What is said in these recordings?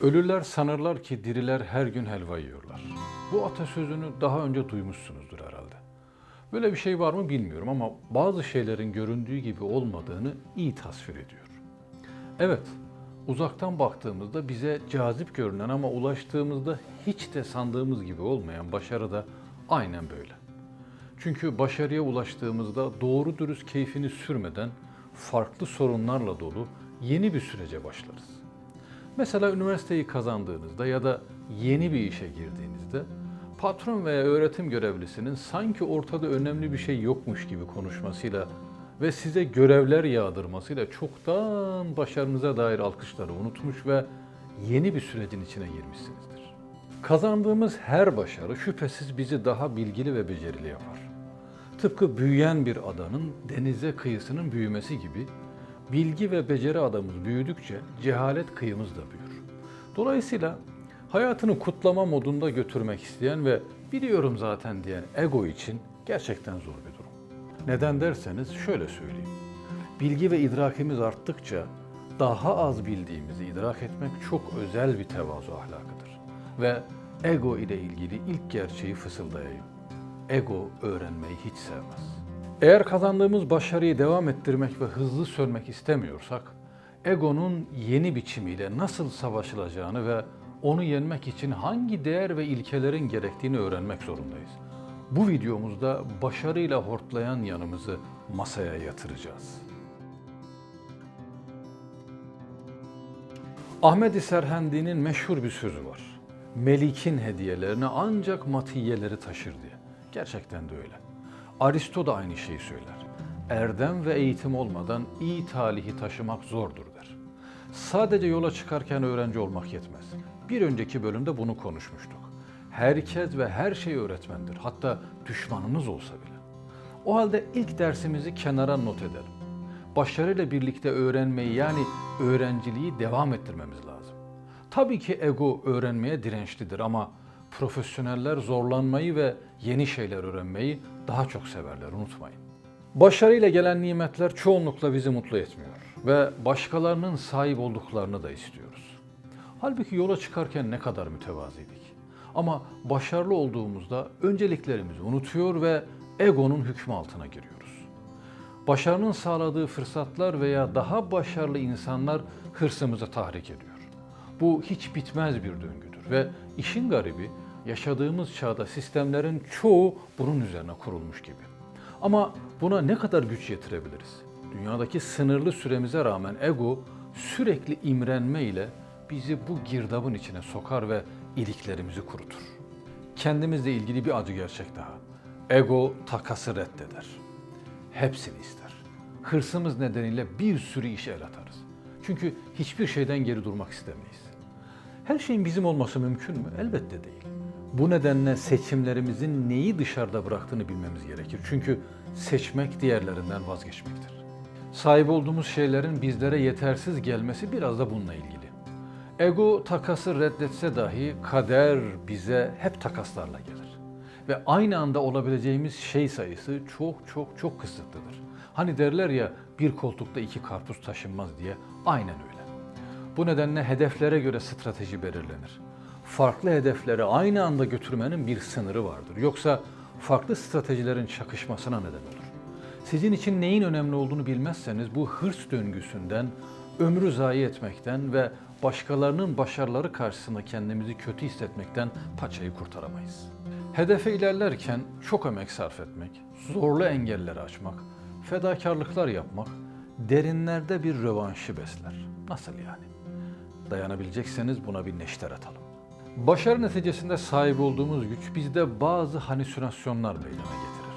Ölüler sanırlar ki diriler her gün helva yiyorlar. Bu atasözünü daha önce duymuşsunuzdur herhalde. Böyle bir şey var mı bilmiyorum ama bazı şeylerin göründüğü gibi olmadığını iyi tasvir ediyor. Evet, uzaktan baktığımızda bize cazip görünen ama ulaştığımızda hiç de sandığımız gibi olmayan başarı da aynen böyle. Çünkü başarıya ulaştığımızda doğru dürüst keyfini sürmeden farklı sorunlarla dolu yeni bir sürece başlarız. Mesela üniversiteyi kazandığınızda ya da yeni bir işe girdiğinizde patron veya öğretim görevlisinin sanki ortada önemli bir şey yokmuş gibi konuşmasıyla ve size görevler yağdırmasıyla çoktan başarınıza dair alkışları unutmuş ve yeni bir sürecin içine girmişsinizdir. Kazandığımız her başarı şüphesiz bizi daha bilgili ve becerili yapar. Tıpkı büyüyen bir adanın denize kıyısının büyümesi gibi bilgi ve beceri adamımız büyüdükçe cehalet kıyımız da büyür. Dolayısıyla hayatını kutlama modunda götürmek isteyen ve biliyorum zaten diyen ego için gerçekten zor bir durum. Neden derseniz şöyle söyleyeyim. Bilgi ve idrakimiz arttıkça daha az bildiğimizi idrak etmek çok özel bir tevazu ahlakıdır. Ve ego ile ilgili ilk gerçeği fısıldayayım. Ego öğrenmeyi hiç sevmez. Eğer kazandığımız başarıyı devam ettirmek ve hızlı sönmek istemiyorsak, egonun yeni biçimiyle nasıl savaşılacağını ve onu yenmek için hangi değer ve ilkelerin gerektiğini öğrenmek zorundayız. Bu videomuzda başarıyla hortlayan yanımızı masaya yatıracağız. Ahmet-i Serhendi'nin meşhur bir sözü var. Melik'in hediyelerini ancak matiyeleri taşır diye. Gerçekten de öyle. Aristo da aynı şeyi söyler. Erdem ve eğitim olmadan iyi talihi taşımak zordur der. Sadece yola çıkarken öğrenci olmak yetmez. Bir önceki bölümde bunu konuşmuştuk. Herkes ve her şey öğretmendir. Hatta düşmanınız olsa bile. O halde ilk dersimizi kenara not edelim. Başarıyla birlikte öğrenmeyi yani öğrenciliği devam ettirmemiz lazım. Tabii ki ego öğrenmeye dirençlidir ama profesyoneller zorlanmayı ve yeni şeyler öğrenmeyi daha çok severler unutmayın. Başarıyla gelen nimetler çoğunlukla bizi mutlu etmiyor ve başkalarının sahip olduklarını da istiyoruz. Halbuki yola çıkarken ne kadar mütevaziydik. Ama başarılı olduğumuzda önceliklerimizi unutuyor ve egonun hükmü altına giriyoruz. Başarının sağladığı fırsatlar veya daha başarılı insanlar hırsımızı tahrik ediyor. Bu hiç bitmez bir döngüdür ve işin garibi yaşadığımız çağda sistemlerin çoğu bunun üzerine kurulmuş gibi. Ama buna ne kadar güç yetirebiliriz? Dünyadaki sınırlı süremize rağmen ego sürekli imrenme ile bizi bu girdabın içine sokar ve iliklerimizi kurutur. Kendimizle ilgili bir acı gerçek daha. Ego takası reddeder. Hepsini ister. Hırsımız nedeniyle bir sürü işe el atarız. Çünkü hiçbir şeyden geri durmak istemeyiz. Her şeyin bizim olması mümkün mü? Elbette değil. Bu nedenle seçimlerimizin neyi dışarıda bıraktığını bilmemiz gerekir. Çünkü seçmek diğerlerinden vazgeçmektir. Sahip olduğumuz şeylerin bizlere yetersiz gelmesi biraz da bununla ilgili. Ego takası reddetse dahi kader bize hep takaslarla gelir. Ve aynı anda olabileceğimiz şey sayısı çok çok çok kısıtlıdır. Hani derler ya bir koltukta iki karpuz taşınmaz diye aynen öyle. Bu nedenle hedeflere göre strateji belirlenir. Farklı hedefleri aynı anda götürmenin bir sınırı vardır. Yoksa farklı stratejilerin çakışmasına neden olur. Sizin için neyin önemli olduğunu bilmezseniz bu hırs döngüsünden, ömrü zayi etmekten ve başkalarının başarıları karşısında kendimizi kötü hissetmekten paçayı kurtaramayız. Hedefe ilerlerken çok emek sarf etmek, zorlu engelleri aşmak, fedakarlıklar yapmak derinlerde bir rövanşı besler. Nasıl yani? Dayanabilecekseniz buna bir neşter atalım. Başarı neticesinde sahip olduğumuz güç bizde bazı halüsinasyonlar meydana getirir.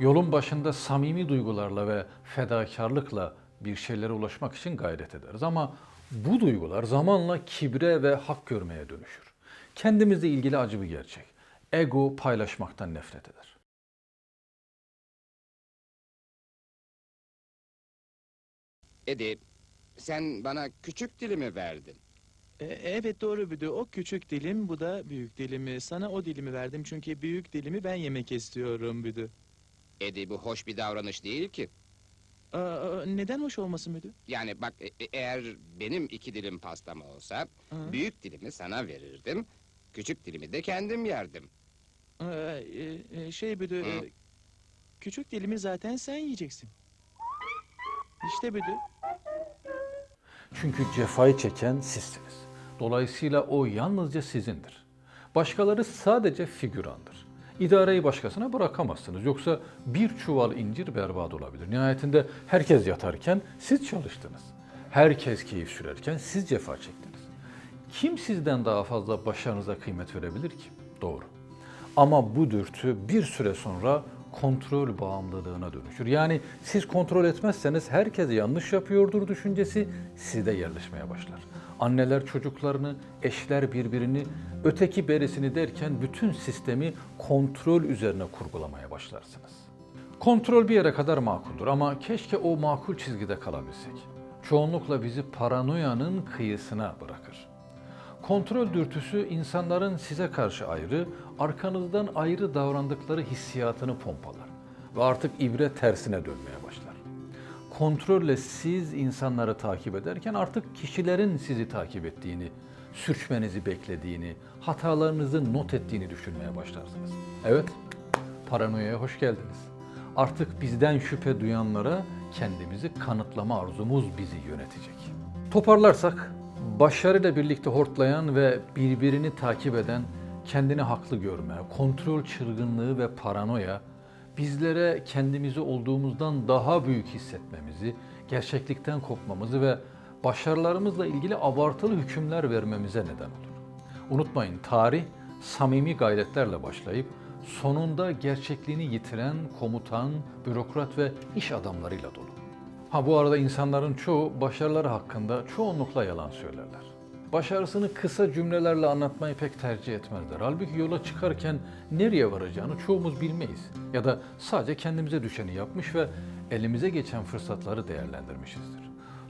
Yolun başında samimi duygularla ve fedakarlıkla bir şeylere ulaşmak için gayret ederiz ama bu duygular zamanla kibre ve hak görmeye dönüşür. Kendimizle ilgili acı bir gerçek. Ego paylaşmaktan nefret eder. Edi, sen bana küçük dilimi verdin. E, evet doğru Büdü. O küçük dilim, bu da büyük dilimi. Sana o dilimi verdim çünkü büyük dilimi ben yemek istiyorum Büdü. Edi bu hoş bir davranış değil ki. Aa, neden hoş olmasın müdür? Yani bak e- e- eğer benim iki dilim pastam olsa Hı. büyük dilimi sana verirdim. Küçük dilimi de kendim yerdim. Ee, e, e, şey müdür, Hı. e, küçük dilimi zaten sen yiyeceksin. İşte müdür. Çünkü cefayı çeken sizsiniz. Dolayısıyla o yalnızca sizindir. Başkaları sadece figürandır. İdareyi başkasına bırakamazsınız. Yoksa bir çuval incir berbat olabilir. Nihayetinde herkes yatarken siz çalıştınız. Herkes keyif sürerken siz cefa çektiniz. Kim sizden daha fazla başarınıza kıymet verebilir ki? Doğru. Ama bu dürtü bir süre sonra kontrol bağımlılığına dönüşür. Yani siz kontrol etmezseniz herkes yanlış yapıyordur düşüncesi sizde yerleşmeye başlar. Anneler çocuklarını, eşler birbirini, öteki berisini derken bütün sistemi kontrol üzerine kurgulamaya başlarsınız. Kontrol bir yere kadar makuldür ama keşke o makul çizgide kalabilsek. Çoğunlukla bizi paranoyanın kıyısına bırakır. Kontrol dürtüsü insanların size karşı ayrı, arkanızdan ayrı davrandıkları hissiyatını pompalar ve artık ibre tersine dönmeye. Kontrolle siz insanları takip ederken artık kişilerin sizi takip ettiğini, sürçmenizi beklediğini, hatalarınızı not ettiğini düşünmeye başlarsınız. Evet, paranoyaya hoş geldiniz. Artık bizden şüphe duyanlara kendimizi kanıtlama arzumuz bizi yönetecek. Toparlarsak, başarıyla birlikte hortlayan ve birbirini takip eden, kendini haklı görme, kontrol çılgınlığı ve paranoya bizlere kendimizi olduğumuzdan daha büyük hissetmemizi, gerçeklikten kopmamızı ve başarılarımızla ilgili abartılı hükümler vermemize neden olur. Unutmayın tarih samimi gayretlerle başlayıp sonunda gerçekliğini yitiren komutan, bürokrat ve iş adamlarıyla dolu. Ha bu arada insanların çoğu başarıları hakkında çoğunlukla yalan söylerler. Başarısını kısa cümlelerle anlatmayı pek tercih etmezler. Halbuki yola çıkarken nereye varacağını çoğumuz bilmeyiz. Ya da sadece kendimize düşeni yapmış ve elimize geçen fırsatları değerlendirmişizdir.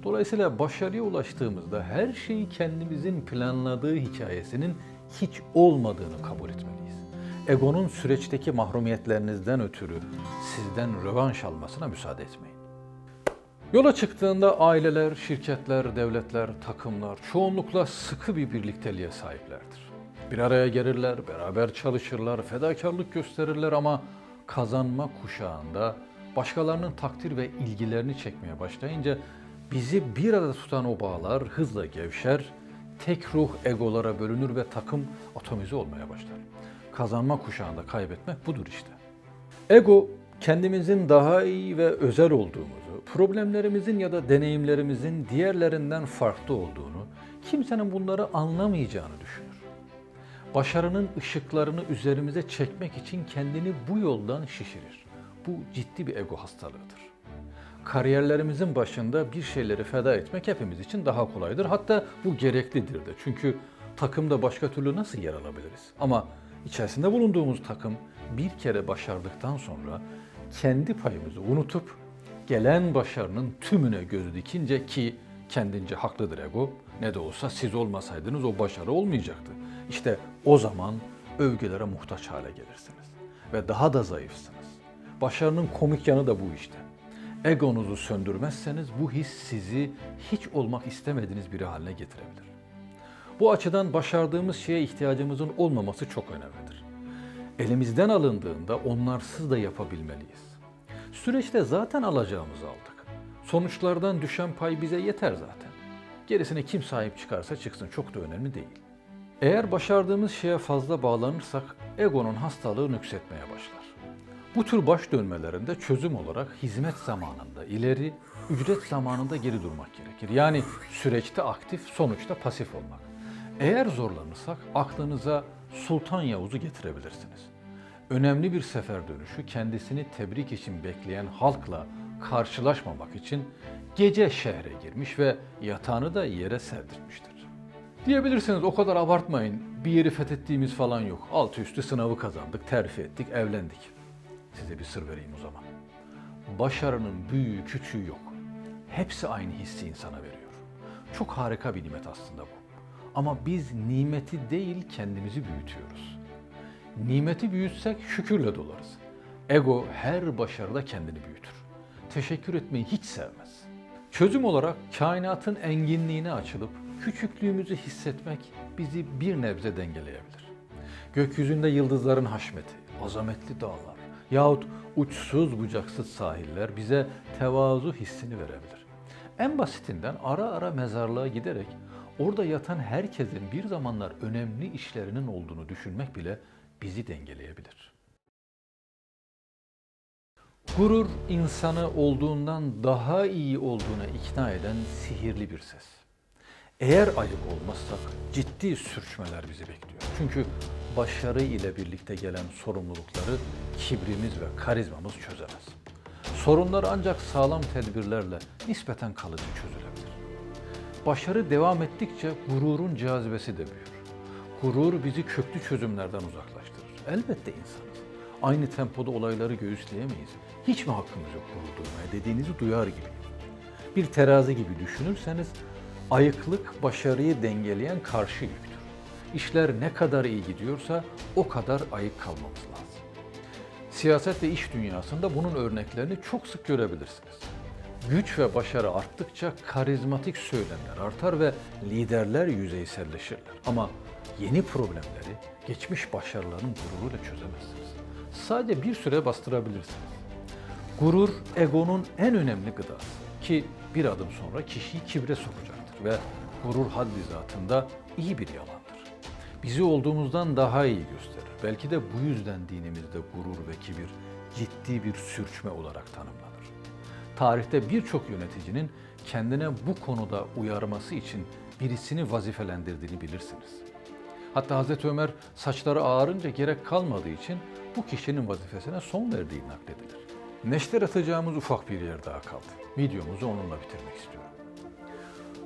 Dolayısıyla başarıya ulaştığımızda her şeyi kendimizin planladığı hikayesinin hiç olmadığını kabul etmeliyiz. Egonun süreçteki mahrumiyetlerinizden ötürü sizden rövanş almasına müsaade etmeyin. Yola çıktığında aileler, şirketler, devletler, takımlar çoğunlukla sıkı bir birlikteliğe sahiplerdir. Bir araya gelirler, beraber çalışırlar, fedakarlık gösterirler ama kazanma kuşağında başkalarının takdir ve ilgilerini çekmeye başlayınca bizi bir arada tutan o bağlar hızla gevşer, tek ruh egolara bölünür ve takım atomize olmaya başlar. Kazanma kuşağında kaybetmek budur işte. Ego kendimizin daha iyi ve özel olduğumuzu, problemlerimizin ya da deneyimlerimizin diğerlerinden farklı olduğunu, kimsenin bunları anlamayacağını düşünür. Başarının ışıklarını üzerimize çekmek için kendini bu yoldan şişirir. Bu ciddi bir ego hastalığıdır. Kariyerlerimizin başında bir şeyleri feda etmek hepimiz için daha kolaydır. Hatta bu gereklidir de. Çünkü takımda başka türlü nasıl yer alabiliriz? Ama içerisinde bulunduğumuz takım bir kere başardıktan sonra kendi payımızı unutup gelen başarının tümüne gözü dikince ki kendince haklıdır ego. Ne de olsa siz olmasaydınız o başarı olmayacaktı. İşte o zaman övgülere muhtaç hale gelirsiniz ve daha da zayıfsınız. Başarının komik yanı da bu işte. Egonuzu söndürmezseniz bu his sizi hiç olmak istemediğiniz biri haline getirebilir. Bu açıdan başardığımız şeye ihtiyacımızın olmaması çok önemlidir. Elimizden alındığında onlarsız da yapabilmeliyiz. Süreçte zaten alacağımızı aldık. Sonuçlardan düşen pay bize yeter zaten. Gerisine kim sahip çıkarsa çıksın çok da önemli değil. Eğer başardığımız şeye fazla bağlanırsak egonun hastalığı nüksetmeye başlar. Bu tür baş dönmelerinde çözüm olarak hizmet zamanında ileri, ücret zamanında geri durmak gerekir. Yani süreçte aktif, sonuçta pasif olmak. Eğer zorlanırsak aklınıza Sultan Yavuz'u getirebilirsiniz. Önemli bir sefer dönüşü kendisini tebrik için bekleyen halkla karşılaşmamak için gece şehre girmiş ve yatağını da yere serdirmiştir. Diyebilirsiniz o kadar abartmayın. Bir yeri fethettiğimiz falan yok. Altı üstü sınavı kazandık, terfi ettik, evlendik. Size bir sır vereyim o zaman. Başarının büyüğü küçüğü yok. Hepsi aynı hissi insana veriyor. Çok harika bir nimet aslında bu. Ama biz nimeti değil kendimizi büyütüyoruz. Nimeti büyütsek şükürle dolarız. Ego her başarıda kendini büyütür. teşekkür etmeyi hiç sevmez. Çözüm olarak kainatın enginliğine açılıp küçüklüğümüzü hissetmek bizi bir nebze dengeleyebilir. Gökyüzünde yıldızların haşmeti, azametli dağlar yahut uçsuz bucaksız sahiller bize tevazu hissini verebilir. En basitinden ara ara mezarlığa giderek orada yatan herkesin bir zamanlar önemli işlerinin olduğunu düşünmek bile bizi dengeleyebilir. Gurur insanı olduğundan daha iyi olduğuna ikna eden sihirli bir ses. Eğer ayık olmazsak ciddi sürçmeler bizi bekliyor. Çünkü başarı ile birlikte gelen sorumlulukları kibrimiz ve karizmamız çözemez. Sorunlar ancak sağlam tedbirlerle nispeten kalıcı çözülebilir. Başarı devam ettikçe gururun cazibesi de büyür. Gurur bizi köklü çözümlerden uzaklaştırır. Elbette insanız. Aynı tempoda olayları göğüsleyemeyiz. Hiç mi hakkımız yok gurur duymaya dediğinizi duyar gibi. Bir terazi gibi düşünürseniz ayıklık başarıyı dengeleyen karşı yüktür. İşler ne kadar iyi gidiyorsa o kadar ayık kalmamız lazım. Siyaset ve iş dünyasında bunun örneklerini çok sık görebilirsiniz. Güç ve başarı arttıkça karizmatik söylemler artar ve liderler yüzeyselleşirler. Ama yeni problemleri geçmiş başarıların gururuyla çözemezsiniz. Sadece bir süre bastırabilirsiniz. Gurur egonun en önemli gıdası ki bir adım sonra kişiyi kibre sokacaktır ve gurur haddi zatında iyi bir yalandır. Bizi olduğumuzdan daha iyi gösterir. Belki de bu yüzden dinimizde gurur ve kibir ciddi bir sürçme olarak tanımlanır. Tarihte birçok yöneticinin kendine bu konuda uyarması için birisini vazifelendirdiğini bilirsiniz. Hatta Hazreti Ömer saçları ağarınca gerek kalmadığı için bu kişinin vazifesine son verdiği nakledilir. Neşter atacağımız ufak bir yer daha kaldı. Videomuzu onunla bitirmek istiyorum.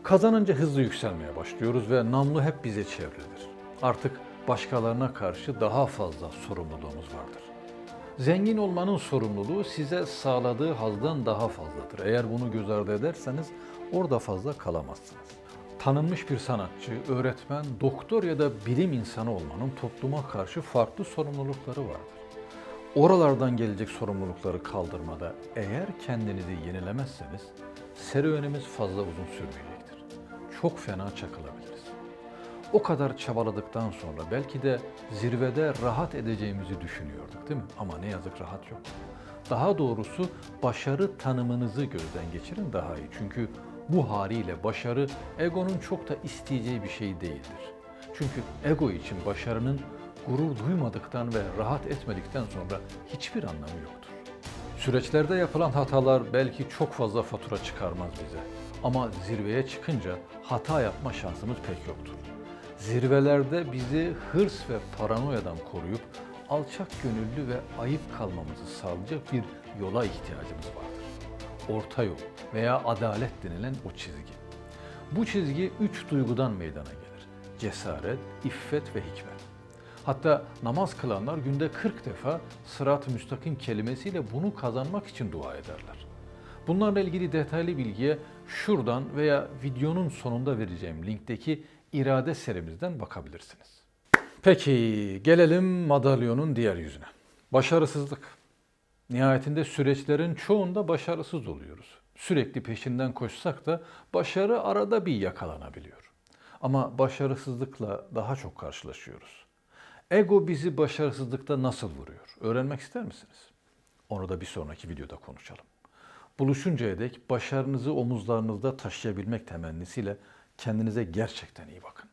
Kazanınca hızlı yükselmeye başlıyoruz ve namlu hep bize çevrilir. Artık başkalarına karşı daha fazla sorumluluğumuz vardır. Zengin olmanın sorumluluğu size sağladığı hazdan daha fazladır. Eğer bunu göz ardı ederseniz orada fazla kalamazsınız. Tanınmış bir sanatçı, öğretmen, doktor ya da bilim insanı olmanın topluma karşı farklı sorumlulukları vardır. Oralardan gelecek sorumlulukları kaldırmada eğer kendinizi yenilemezseniz serüvenimiz fazla uzun sürmeyecektir. Çok fena çakılabiliriz. O kadar çabaladıktan sonra belki de zirvede rahat edeceğimizi düşünüyorduk değil mi? Ama ne yazık rahat yok. Daha doğrusu başarı tanımınızı gözden geçirin daha iyi. Çünkü bu haliyle başarı egonun çok da isteyeceği bir şey değildir. Çünkü ego için başarının gurur duymadıktan ve rahat etmedikten sonra hiçbir anlamı yoktur. Süreçlerde yapılan hatalar belki çok fazla fatura çıkarmaz bize. Ama zirveye çıkınca hata yapma şansımız pek yoktur. Zirvelerde bizi hırs ve paranoyadan koruyup alçak gönüllü ve ayıp kalmamızı sağlayacak bir yola ihtiyacımız vardır. Orta yol veya adalet denilen o çizgi. Bu çizgi üç duygudan meydana gelir. Cesaret, iffet ve hikmet. Hatta namaz kılanlar günde 40 defa sırat-ı müstakim kelimesiyle bunu kazanmak için dua ederler. Bunlarla ilgili detaylı bilgiye şuradan veya videonun sonunda vereceğim linkteki irade serimizden bakabilirsiniz. Peki gelelim madalyonun diğer yüzüne. Başarısızlık. Nihayetinde süreçlerin çoğunda başarısız oluyoruz. Sürekli peşinden koşsak da başarı arada bir yakalanabiliyor. Ama başarısızlıkla daha çok karşılaşıyoruz. Ego bizi başarısızlıkta nasıl vuruyor? Öğrenmek ister misiniz? Onu da bir sonraki videoda konuşalım. Buluşuncaya dek başarınızı omuzlarınızda taşıyabilmek temennisiyle kendinize gerçekten iyi bakın.